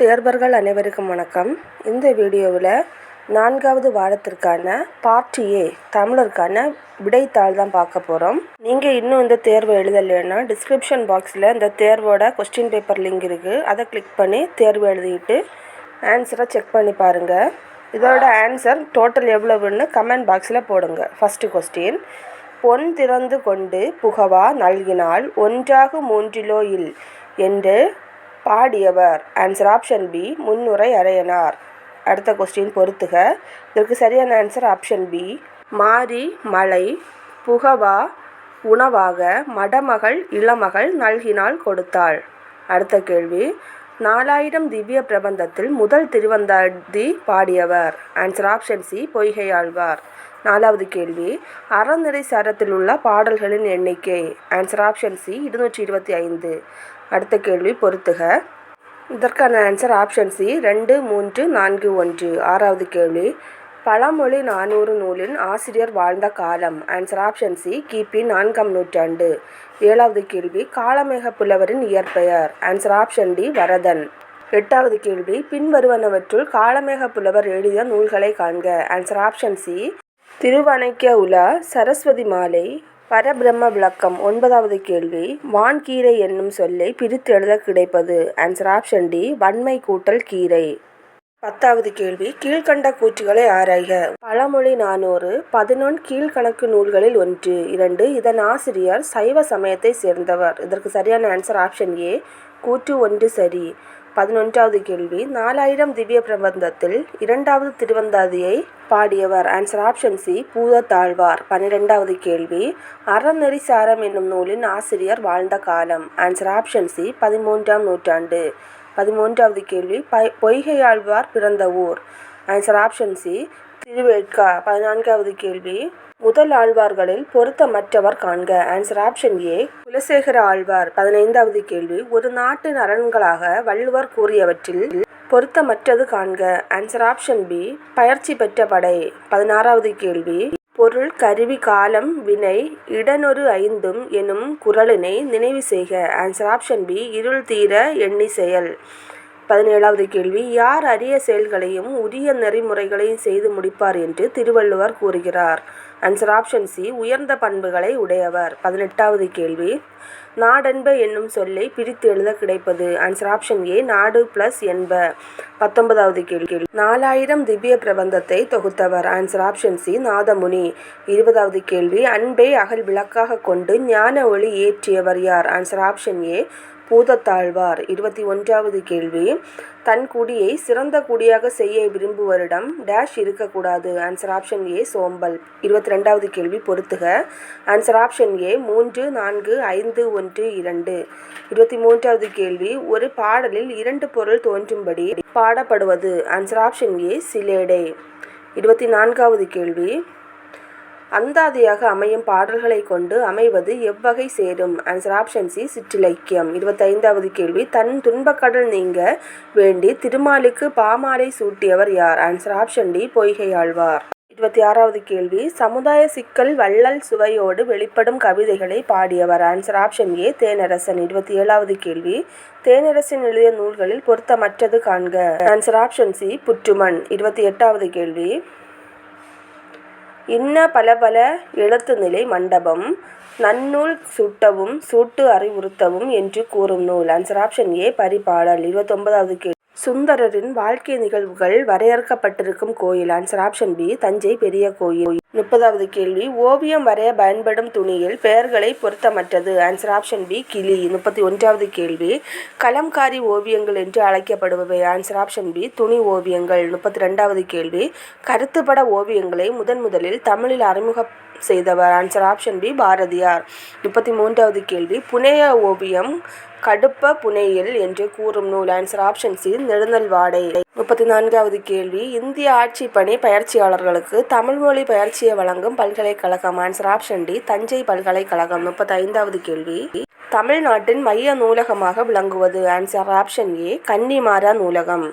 தேர்வர்கள் அனைவருக்கும் வணக்கம். இந்த வீடியோவில் நான்காவது வாரத்திற்கான பார்ட் ஏ தமிழருக்கான விடைத்தாள் தான் பார்க்க போகிறோம் நீங்கள் இன்னும் இந்த தேர்வு எழுதலைன்னா டிஸ்கிரிப்ஷன் பாக்ஸில் இந்த தேர்வோட கொஸ்டின் பேப்பர் லிங்க் இருக்குது அதை கிளிக் பண்ணி தேர்வு எழுதிட்டு ஆன்சரை செக் பண்ணி பாருங்கள் இதோட ஆன்சர் டோட்டல் எவ்வளவுன்னு கமெண்ட் பாக்ஸில் போடுங்க. ஃபஸ்ட்டு கொஸ்டின் பொன் திறந்து கொண்டு புகவா நல்கினால் ஒன்றாக மூன்றிலோ இல் என்று பாடியவர். ஆன்சர் ஆப்ஷன் பி முன்னுரை அரையனார் அடுத்த கொஸ்டின் பொறுத்துக. இதற்கு சரியான ஆன்சர் ஆப்ஷன் பி மாரி மலை புகவா உணவாக மடமகள் இளமகள் நல்கினால் கொடுத்தாள். அடுத்த கேள்வி நாலாயிரம் திவ்ய பிரபந்தத்தில் முதல் திருவந்தாதி பாடியவர். Answer option C Poigai Alvar நாலாவது கேள்வி. அறநிறை சரத்தில் உள்ள பாடல்களின் எண்ணிக்கை. ஆன்சர் ஆப்ஷன் சி இருநூற்றி இருபத்தி ஐந்து அடுத்த கேள்வி பொறுத்துக. இதற்கான ஆன்சர் ஆப்ஷன் சி ரெண்டு மூன்று நான்கு ஒன்று. ஆறாவது கேள்வி பழமொழி நானூறு நூலின் ஆசிரியர் வாழ்ந்த காலம். ஆன்சர் ஆப்ஷன் சி கிபி நான்காம் நூற்றாண்டு. ஏழாவது கேள்வி காளமேக புலவரின் இயற்பெயர். Answer option D Varadhan. எட்டாவது கேள்வி பின்வருவனவற்றுள் காளமேக புலவர் எழுதிய நூல்களை காண்க. ஆன்சர் ஆப்ஷன் சி திருவணைக்க உலா சரஸ்வதி மாலை பரபிரம்ம விளக்கம் ஒன்பதாவது கேள்வி. வான்கீரை என்னும் சொல்லை பிரித்து எழுத கிடைப்பது. ஆன்சர் ஆப்ஷன் டி வன்மை கூட்டல் கீரை. பத்தாவது கேள்வி கீழ்கண்ட கூற்றுகளை ஆராய்க. பழமொழி நானூறு பதினொன் கீழ்கணக்கு நூல்களில் ஒன்று. இரண்டு இதன் ஆசிரியர் சைவ சமயத்தை சேர்ந்தவர். இதற்கு சரியான ஆன்சர் ஆப்ஷன் ஏ கூற்று ஒன்று சரி. பதினொன்றாவது கேள்வி. நாலாயிரம் திவ்ய பிரபந்தத்தில் இரண்டாவது திருவந்தாதியை பாடியவர். Answer option C Bhoothathalvar. பன்னிரெண்டாவது கேள்வி. அறநெறி சாரம் என்னும் நூலின் ஆசிரியர் வாழ்ந்த காலம். ஆன்சர் ஆப்ஷன் சி பதிமூன்றாம் நூற்றாண்டு. பதிமூன்றாவது கேள்வி. பை பொய்கையாழ்வார் பிறந்த ஊர். ஆன்சர் ஆப்ஷன் சி திருவேட்கா பதினான்காவது கேள்வி. முதல் ஆழ்வார்களில் பொருத்தமற்றவர் காண்க. Answer option A Kulasekara Alvar பதினைந்தாவது கேள்வி. ஒரு நாட்டின் அரண்களாக வள்ளுவர் கூறியவற்றில் பொருத்தமற்றது காண்க. ஆன்சர் ஆப்ஷன் பி பயிற்சி பெற்ற படை பதினாறாவது கேள்வி. பொருள் கருவி காலம் வினை இடனொரு ஐந்தும் எனும் குரலினை நினைவு செய்க. ஆன்சர் ஆப்ஷன் பி இருள் தீர எண்ணி செயல் பதினேழாவது கேள்வி யார் அரிய செயல்களையும் உரிய நெறிமுறைகளையும் செய்து முடிப்பார்? என்று திருவள்ளுவர் கூறுகிறார். ஆன்சர் ஆப்ஷன் சி உயர்ந்த பண்புகளை உடையவர். பதினெட்டாவது கேள்வி நாடென்ப என்னும் சொல்லை பிரித்து எழுத கிடைப்பது? ஆன்சர் ஆப்ஷன் ஏ நாடு பிளஸ் என்ப. பத்தொன்பதாவது கேள்வி நாலாயிரம் திவ்ய பிரபந்தத்தை தொகுத்தவர்? Answer option C Nathamuni. இருபதாவது கேள்வி அன்பை அகல் விளக்காக கொண்டு ஞான ஒளி ஏற்றியவர் யார்? Answer option A Bhoothathalvar. இருபத்தி ஒன்றாவது கேள்வி. தன் குடியை சிறந்த குடியாக செய்ய விரும்புவரிடம் டேஷ் இருக்கக்கூடாது. ஆன்சர் ஆப்ஷன் ஏ சோம்பல். இருபத்தி ரெண்டாவது கேள்வி பொறுத்துக. ஆன்சர் ஆப்ஷன் ஏ மூன்று நான்கு ஐந்து ஒன்று இரண்டு. இருபத்தி மூன்றாவது கேள்வி ஒரு பாடலில் இரண்டு பொருள் தோன்றும்படி பாடப்படுவது. ஆன்சர் ஆப்ஷன் ஏ சிலேடே. இருபத்தி நான்காவது கேள்வி அந்தாதியாக அமையும் பாடல்களை கொண்டு அமைவது எவ்வகை சேரும்? ஆன்சர் ஆப்ஷன் சி சிற்றிலக்கியம். இருபத்தைந்தாவது கேள்வி தன் துன்பக்கடல் நீங்க வேண்டி திருமாலுக்கு பாமாலை சூட்டியவர் யார்? Answer option D Poigai Alvar. இருபத்தி ஆறாவது கேள்வி சமுதாய சிக்கல் வள்ளல் சுவையோடு வெளிப்படும் கவிதைகளை பாடியவர். Answer option A Thenarasan. இருபத்தி ஏழாவது கேள்வி தேனரசன் எழுதிய நூல்களில் பொருத்தமற்றது காண்க. ஆன்சர் ஆப்ஷன் சி புற்றுமன். இருபத்தி எட்டாவது கேள்வி இன்ன பல பல எழுத்துநிலை மண்டபம். நன்னூல் சுட்டவும் சூட்டு அறிவுறுத்தவும் என்று கூறும் நூல். Answer option A Paripadal. இருபத்தொன்பதாவது கேள்வி சுந்தரரின் வாழ்க்கை நிகழ்வுகள் வரையறுக்கப்பட்டிருக்கும் கோயில். ஆன்சர் ஆப்ஷன் பி தஞ்சை பெரிய கோயில். முப்பதாவது கேள்வி ஓவியம் வரைய பயன்படும் துணியில் பெயர்களை பொருத்தமற்றது. ஆன்சர் ஆப்ஷன் பி கிளி. முப்பத்தி ஒன்றாவது கேள்வி கலம்காரி ஓவியங்கள் என்று அழைக்கப்படுபவை. ஆன்சர் ஆப்ஷன் பி துணி ஓவியங்கள். முப்பத்தி ரெண்டாவது கேள்வி கருத்துப்பட ஓவியங்களை முதன் முதலில் தமிழில் அறிமுக செய்தவர். Answer option B Bharathiyar. முப்பத்தி மூன்றாவது கேள்வி புனைய ஓவியம் கடுப்ப புனையில் என்று கூறும் நூல். ஆன்சர் ஆப்ஷன் சி நெடுந்தல்வாடை முப்பத்தி நான்காவது கேள்வி இந்திய ஆட்சி பணி பயிற்சியாளர்களுக்கு தமிழ் மொழி பயிற்சியை வழங்கும் பல்கலைக்கழகம் ஆன்சர் ஆப்ஷன் டி தஞ்சை பல்கலைக்கழகம். முப்பத்தி ஐந்தாவது கேள்வி. தமிழ்நாட்டின் மைய நூலகமாக விளங்குவது ஆன்சர் ஆப்ஷன் ஏ கன்னிமாரா நூலகம்.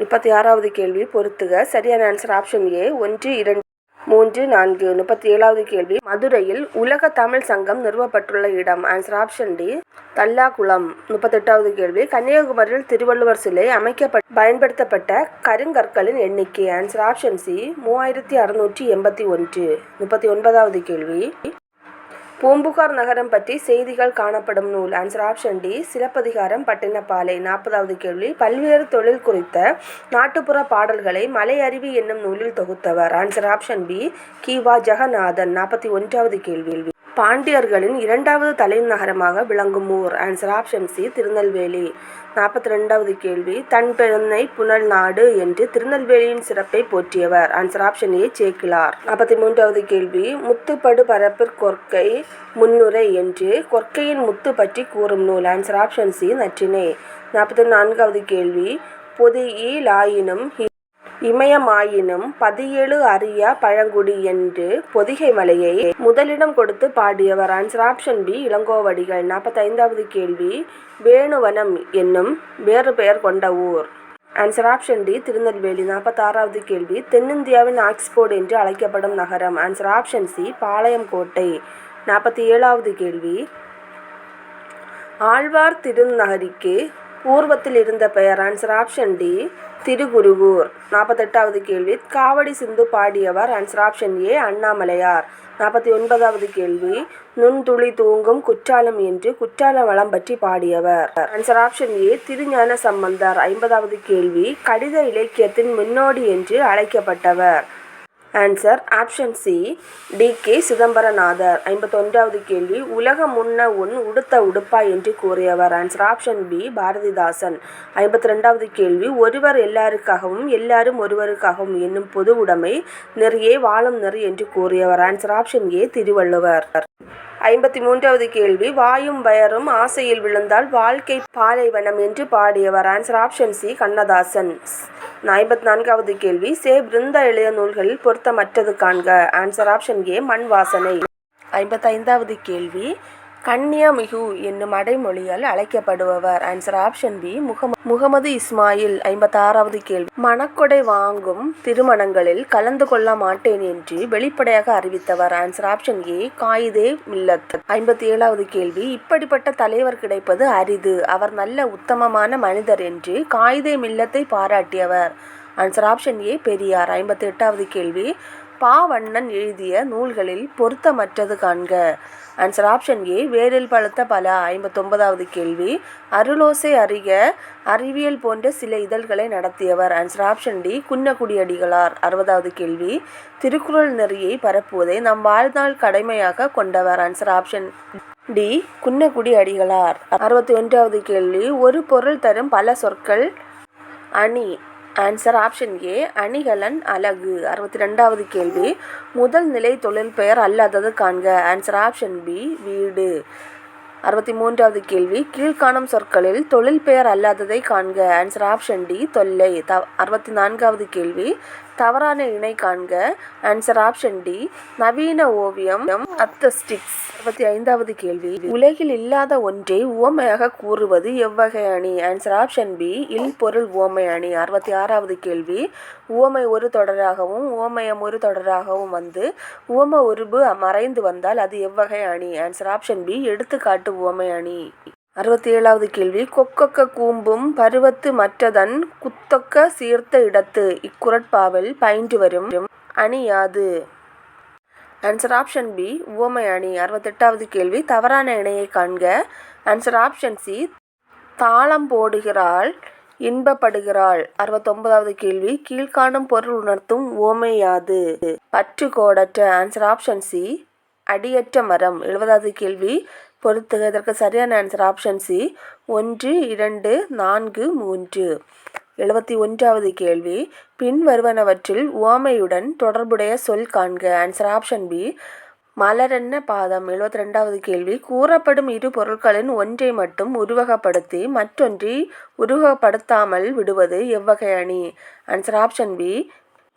முப்பத்தி ஆறாவது கேள்வி பொறுத்துக. சரியான ஆன்சர் ஆப்ஷன் ஏ ஒன்று இரண்டு மூன்று நான்கு முப்பத்தி ஏழாவது கேள்வி. மதுரையில் உலக தமிழ் சங்கம் நிறுவப்பட்டுள்ள இடம். ஆன்சர் ஆப்ஷன் டி தல்லாகுளம் முப்பத்தெட்டாவது கேள்வி. கன்னியாகுமரியில் திருவள்ளுவர் சிலை அமைக்கப்பட்ட பயன்படுத்தப்பட்ட கருங்கற்களின் எண்ணிக்கை. ஆன்சர் ஆப்ஷன் சி மூவாயிரத்தி அறுநூற்றி எண்பத்தி ஒன்று. முப்பத்தி ஒன்பதாவது கேள்வி. பூம்புகார் நகரம் பற்றி செய்திகள் காணப்படும் நூல். Answer option D Silappathikaram Pattinappalai. நாற்பதாவது கேள்வி பல்வேறு தொழில் குறித்த நாட்டுப்புற பாடல்களை மலை அருவி என்னும் நூலில் தொகுத்தவர். Answer option B Kiva Jagannathan. நாற்பத்தி ஒன்றாவது கேள்வி பாண்டியர்களின் இரண்டாவது தலைநகரமாக விளங்கும் ஊர். Answer option C Tirunelveli. நாற்பத்தி ரெண்டாவது கேள்வி தன் பெருந்தை புனல் நாடு என்று திருநெல்வேலியின் சிறப்பை போற்றியவர். ஆன்சர் ஆப்ஷன் ஏ சேக்கிலார். நாற்பத்தி மூன்றாவது கேள்வி முத்துப்படு பரப்பிற் கொற்கை முன்னுரை என்று கொற்கையின் முத்து பற்றி கூறும் நூல். Answer option C Natrinai. நாற்பத்தி நான்காவது கேள்வி பொது இ லாயினும் இமயமாயினும் பதியெழு அறியா பழங்குடி என்று பொதிகை மலையை முதலிடம் கொடுத்து பாடியவர் ஆன்சர் ஆப்ஷன் பி இளங்கோவடிகள். நாற்பத்தைந்தாவது கேள்வி வேணுவனம் என்னும் வேறு பெயர் கொண்ட ஊர். Answer option D Tirunelveli. நாற்பத்தாறாவது கேள்வி தென்னிந்தியாவின் ஆக்ஸ்போர்ட் என்று அழைக்கப்படும் நகரம் ஆன்சர் ஆப்ஷன் சி பாளையம் கோட்டை நாற்பத்தி ஏழாவது கேள்வி ஆழ்வார் திருநகரிக்கு பூர்வத்தில் இருந்த பெயர் ஆன்சர் ஆப்ஷன் டி திருகுருகூர். நாற்பத்தெட்டாவது கேள்வி காவடி சிந்து பாடியவர் ஆன்சர் ஆப்ஷன் ஏ அண்ணாமலையார். நாற்பத்தி ஒன்பதாவது கேள்வி நுண்துளி தூங்கும் குற்றாலம் என்று குற்றால வளம் பற்றி பாடியவர். Answer option A Thirugnana Sambandar. ஐம்பதாவது கேள்வி கடித இலக்கியத்தின் முன்னோடி என்று அழைக்கப்பட்டவர். Answer option C T K Chidambaranathar. ஐம்பத்தொன்றாவது கேள்வி உலகம் முன்ன உன் உடுத்த உடுப்பா என்று கூறியவர். Answer option B Bharathidasan. ஐம்பத்தி ரெண்டாவது கேள்வி ஒருவர் எல்லாருக்காகவும் எல்லாரும் ஒருவருக்காகவும் என்னும் பொது உடைமை நெறியே வாழும் நெறி என்று கூறியவர். Answer option A Thiruvalluvar. ஐம்பத்தி மூன்றாவது கேள்வி வாயும் வயரும் ஆசையில் விழுந்தால் வாழ்க்கை பாலைவனம் என்று பாடியவர். Answer option C Kannadasan. ஐம்பத்தி நான்காவது கேள்வி. சே பிருந்தா எழுதிய நூல்களில் பொருத்தமற்றது காண்க. ஆன்சர் ஆப்ஷன் ஏ மண் வாசனை. ஐம்பத்தைந்தாவது கேள்வி. கன்னியாமிகு என்னும் அடைமொழியால் அழைக்கப்படுபவர். ஆன்சர் ஆப்ஷன் பி முகம முகமது இஸ்மாயில் ஐம்பத்தாறாவது கேள்வி. மணக்கொடை வாங்கும் திருமணங்களில் கலந்து கொள்ள மாட்டேன் என்று வெளிப்படையாக அறிவித்தவர். Answer option A Quaid-e Millat. ஐம்பத்தி ஏழாவது கேள்வி இப்படிப்பட்ட தலைவர் கிடைப்பது அரிது. அவர் நல்ல உத்தமமான மனிதர் என்று காயிதே மில்லத்தை பாராட்டியவர். ஆன்சர் ஆப்ஷன் ஏ பெரியார் ஐம்பத்தி எட்டாவது கேள்வி. பாவண்ணன் எழுதிய நூல்களில் பொருத்தமற்றது காண்க. ஆன்சர் ஆப்ஷன் ஏ வேரில் பழுத்த பல ஐம்பத்தொன்பதாவது கேள்வி. அருளோசை அறிக அறிவியல் போன்ற சில இதழ்களை நடத்தியவர். ஆன்சர் ஆப்ஷன் டி குன்னக்குடியடிகளார் அறுபதாவது கேள்வி திருக்குறள் நெறியை பரப்புவதை நம் வாழ்நாள் கடமையாக கொண்டவர். Answer option D Kunnakudi Adigalar. அறுபத்தி ஒன்றாவது கேள்வி ஒரு பொருள் தரும் பல சொற்கள் அணி. ஆன்சர் ஆப்ஷன் ஏ அணிகலன் அலகு அறுபத்தி ரெண்டாவது கேள்வி. முதல் நிலை தொழில் பெயர் அல்லாதது காண்க. ஆன்சர் ஆப்ஷன் பி வீடு. அறுபத்தி மூன்றாவது கேள்வி. கீழ்காணும் சொற்களில் தொழில் பெயர் அல்லாததை காண்க. ஆன்சர் ஆப்ஷன் டி தொல்லை. த அறுபத்தி நான்காவது கேள்வி. தவறான இணை காண்க. ஆன்சர் ஆப்ஷன் டி நவீன ஓவியம். அத்தஸ்டிக்ஸ் அறுபத்தி ஐந்தாவது கேள்வி. உலகில் இல்லாத ஒன்றை உவமையாக கூறுவது எவ்வகை அணி? ஆன்சர் ஆப்ஷன் பி இல் பொருள் உவமை அணி. அறுபத்தி ஆறாவது கேள்வி. உவமை ஒரு தொடராகவும் உவமயம் ஒரு தொடராகவும் வந்து உவம உருபு மறைந்து வந்தால் அது எவ்வகை அணி? ஆன்சர் ஆப்ஷன் பி எடுத்துக்காட்டு உவமை அணி. அறுபத்தி ஏழாவது கேள்வி. கொக்கொக்க கூம்பும் பருவத்து மற்றதன் குத்தொக்க சீர்த்த இடத்து. இக்குரட்பாவில் பயின்று வரும் அணி யாது? ஆன்சர் ஆப்ஷன் பி உவமை அணி. அறுபத்தெட்டாவது கேள்வி. தவறான இணையை காண்க. ஆன்சர் ஆப்ஷன் சி தாளம் போடுகிறாள் இன்பப்படுகிறாள். அறுபத்தொன்பதாவது கேள்வி கீழ்காணும் பொருள் உணர்த்தும் ஓமையாது பற்று கோடற்ற. ஆன்சர் ஆப்ஷன் சி அடியற்ற மரம்? எழுபதாவது கேள்வி. பொறுத்துக இதற்கு சரியான ஆன்சர் ஆப்ஷன் சி ஒன்று இரண்டு நான்கு மூன்று. எழுபத்தி ஒன்றாவது கேள்வி. பின் வருவனவற்றில் உவமையுடன் தொடர்புடைய சொல் காண்க. ஆன்சர் ஆப்ஷன் பி மலரென்ன பாதம்? எழுபத்தி ரெண்டாவது கேள்வி. கூறப்படும் இரு பொருட்களின் ஒன்றை மட்டும் உருவகப்படுத்தி மற்றொன்றை உருவகப்படுத்தாமல் விடுவது எவ்வகை அணி ஆன்சர் ஆப்ஷன் பி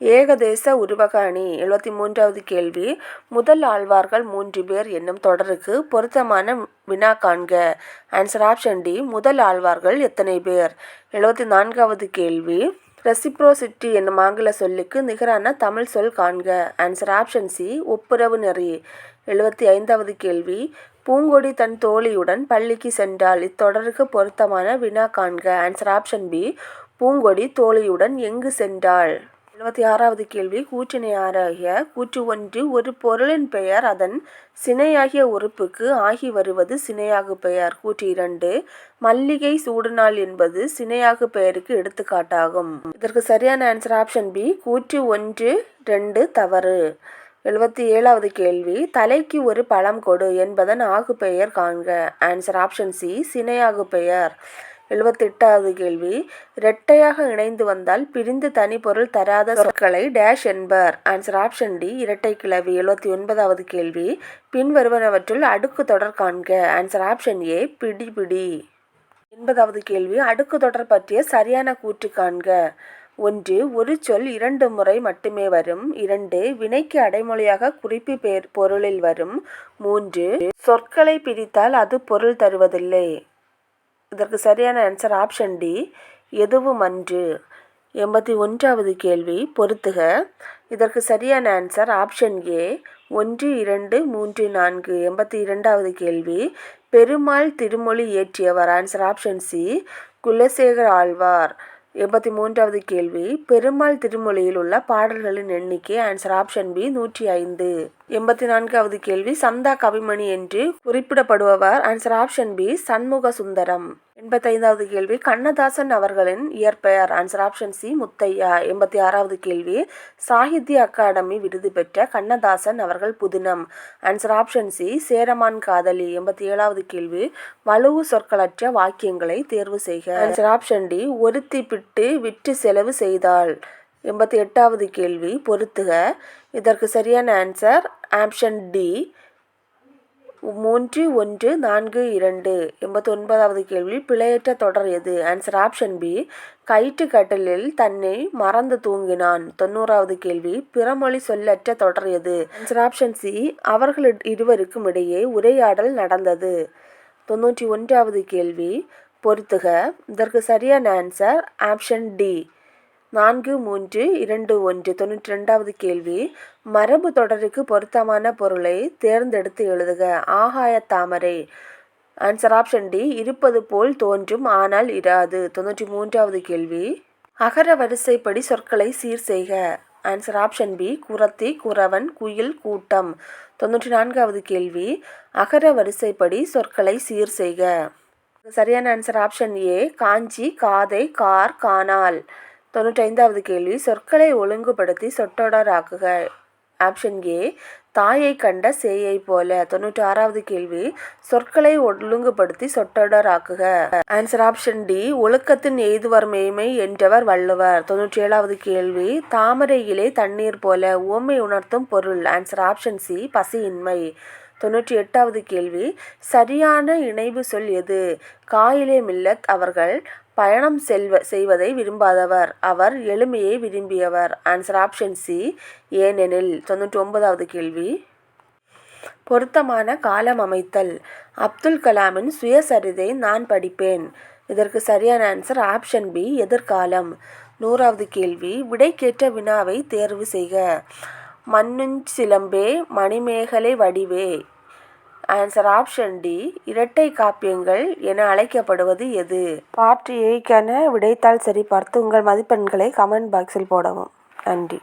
ஏகதேச உருவக அணி எழுபத்தி மூன்றாவது கேள்வி. முதல் ஆழ்வார்கள் மூன்று பேர் என்னும் தொடருக்கு பொருத்தமான வினா காண்க. ஆன்சர் ஆப்ஷன் டி முதல் ஆழ்வார்கள் எத்தனை பேர்? எழுபத்தி நான்காவது கேள்வி. ரெசிப்ரோசிட்டி என்னும் ஆங்கில சொல்லுக்கு நிகரான தமிழ் சொல் காண்க. ஆன்சர் ஆப்ஷன் சி ஒப்புரவு நெறி. எழுபத்தி ஐந்தாவது கேள்வி. பூங்கொடி தன் தோழியுடன் பள்ளிக்கு சென்றால் இத்தொடருக்கு பொருத்தமான வினா காண்க. ஆன்சர் ஆப்ஷன் பி பூங்கொடி தோழியுடன் எங்கு சென்றாள்? எழுபத்தி ஆறாவது கேள்வி கூற்றினை ஆராய கூற்று ஒன்று ஒரு பொருளின் பெயர் அதன் சினையாகிய உறுப்புக்கு ஆகி வருவது சினையாகு பெயர். கூற்று இரண்டு மல்லிகை சூடுநாள் என்பது சினையாகு பெயருக்கு எடுத்துக்காட்டாகும். இதற்கு சரியான ஆன்சர் ஆப்ஷன் பி கூற்று ஒன்று ரெண்டு தவறு. எழுபத்தி ஏழாவது கேள்வி தலைக்கு ஒரு பழம் கொடு என்பதன் ஆகு பெயர் காண்க. ஆன்சர் ஆப்ஷன் சி சினையாகு பெயர். எழுபத்தெட்டாவது கேள்வி. இரட்டையாக இணைந்து வந்தால் பிரிந்து தனி பொருள் தராத சொற்களை டேஷ் என்பர். ஆன்சர் ஆப்ஷன் டி இரட்டை கிளவி எழுபத்தி ஒன்பதாவது கேள்வி. பின்வருவனவற்றுள் அடுக்கு தொடர் காண்க. ஆன்சர் ஆப்ஷன் ஏ பிடி பிடி. எண்பதாவது கேள்வி அடுக்கு தொடர் பற்றிய சரியான கூற்று காண்க. ஒன்று ஒரு சொல் இரண்டு முறை மட்டுமே வரும். இரண்டு வினைக்கு அடைமொழியாக குறிப்பு பேர் பொருளில் வரும். மூன்று சொற்களை பிரித்தால் அது பொருள் தருவதில்லை. இதற்கு சரியான ஆன்சர் ஆப்ஷன் டி எதுவும் அன்று. எண்பத்தி ஒன்றாவது கேள்வி பொறுத்துக. இதற்கு சரியான ஆன்சர் ஆப்ஷன் ஏ ஒன்று இரண்டு மூன்று நான்கு எண்பத்தி இரண்டாவது கேள்வி. பெருமாள் திருமொழி இயற்றியவர் answer option C Kulasekar Alvar. எண்பத்தி மூன்றாவது கேள்வி பெருமாள் திருமொழியில் உள்ள பாடல்களின் எண்ணிக்கை ஆன்சர் ஆப்ஷன் பி நூற்றி ஐந்து. எண்பத்தி நான்காவது கேள்வி சந்தா கவிமணி என்று குறிப்பிடப்படுபவர். Answer option B Shanmuga Sundaram எண்பத்தைந்தாவது கேள்வி கண்ணதாசன் அவர்களின் இயற்பெயர். Answer option C Muthiah. எண்பத்தி ஆறாவது கேள்வி சாகித்ய அகாடமி விருது பெற்ற கண்ணதாசன் அவர்கள் புதினம். ஆன்சர் ஆப்ஷன் சி சேரமான் காதலி. எண்பத்தி ஏழாவது கேள்வி வலுவு சொற்களற்ற வாக்கியங்களை தேர்வு செய்க. ஆன்சர் ஆப்ஷன் டி ஒருத்தி பிட்டு விற்று செலவு செய்தாள். எண்பத்தி எட்டாவது கேள்வி. பொருத்துக. இதற்கு சரியான ஆன்சர் ஆப்ஷன் டி மூன்று ஒன்று நான்கு இரண்டு. எண்பத்தி ஒன்பதாவது கேள்வி. பிழையற்ற தொடர் எது? ஆன்சர் ஆப்ஷன் பி கயிற்று கட்டலில் தன்னை மறந்து தூங்கினான். தொண்ணூறாவது கேள்வி. பிறமொழி சொல்லற்ற தொடர் எது? ஆன்சர் ஆப்ஷன் சி அவர்கள் இருவருக்கும் இடையே உரையாடல் நடந்தது. தொண்ணூற்றி ஒன்றாவது கேள்வி. பொறுத்துக இதற்கு சரியான ஆன்சர் ஆப்ஷன் டி நான்கு மூன்று இரண்டு ஒன்று தொண்ணூற்றி ரெண்டாவது கேள்வி. மரபு தொடருக்கு பொருத்தமான பொருளை தேர்ந்தெடுத்து எழுதுக. ஆகாய தாமரை. ஆன்சர் ஆப்ஷன் டி இருப்பது போல் தோன்றும் ஆனால் இராது. தொண்ணூற்றி மூன்றாவது கேள்வி. அகர வரிசைப்படி சொற்களை சீர் செய்க. ஆன்சர் ஆப்ஷன் பி குரத்தி குறவன் குயில் கூட்டம். தொண்ணூற்றி நான்காவது கேள்வி. அகர வரிசைப்படி சொற்களை சீர் செய்க. சரியான ஆன்சர் ஆப்ஷன் ஏ காஞ்சி காதை கார் கானால் தொண்ணூற்றைந்தாவது கேள்வி சொற்களை ஒழுங்குபடுத்தி சொற்றொடராக்குக ஆப்ஷன் ஏ தாயை கண்ட சேயை போல. தொண்ணூற்றி ஆறாவது கேள்வி சொற்களை ஒழுங்குபடுத்தி சொற்றொடராக்குக ஆன்சர் ஆப்ஷன் டி ஒழுக்கத்தின் எய்துவர் மேய்மை என்றவர் வள்ளுவர். தொண்ணூற்றி ஏழாவது கேள்வி தாமரையிலே தண்ணீர் போல ஓமை உணர்த்தும் பொருள். ஆன்சர் ஆப்ஷன் சி பசியின்மை. தொண்ணூற்றி எட்டாவது கேள்வி சரியான இணைவு சொல் எது? காயிலே மில்லத் அவர்கள் பயணம் செல்வ செய்வதை விரும்பாதவர். அவர் எளிமையை விரும்பியவர். ஆன்சர் ஆப்ஷன் சி ஏனெனில் தொண்ணூற்றி ஒன்பதாவது கேள்வி. பொருத்தமான காலம் அமைத்தல். அப்துல் கலாமின் சுயசரிதை நான் படிப்பேன். இதற்கு சரியான ஆன்சர் ஆப்ஷன் பி எதிர்காலம். நூறாவது கேள்வி விடை கேட்ட வினாவை தேர்வு செய்க. மண்ணுஞ்சிலம்பே மணிமேகலை வடிவே. ஆன்சர் ஆப்ஷன் டி இரட்டை காப்பியங்கள் என அழைக்கப்படுவது எது? பார்ட் ஏக்கான விடைத்தாள் சரிபார்த்து உங்கள் மதிப்பெண்களை கமெண்ட் பாக்ஸில் போடவும். நன்றி.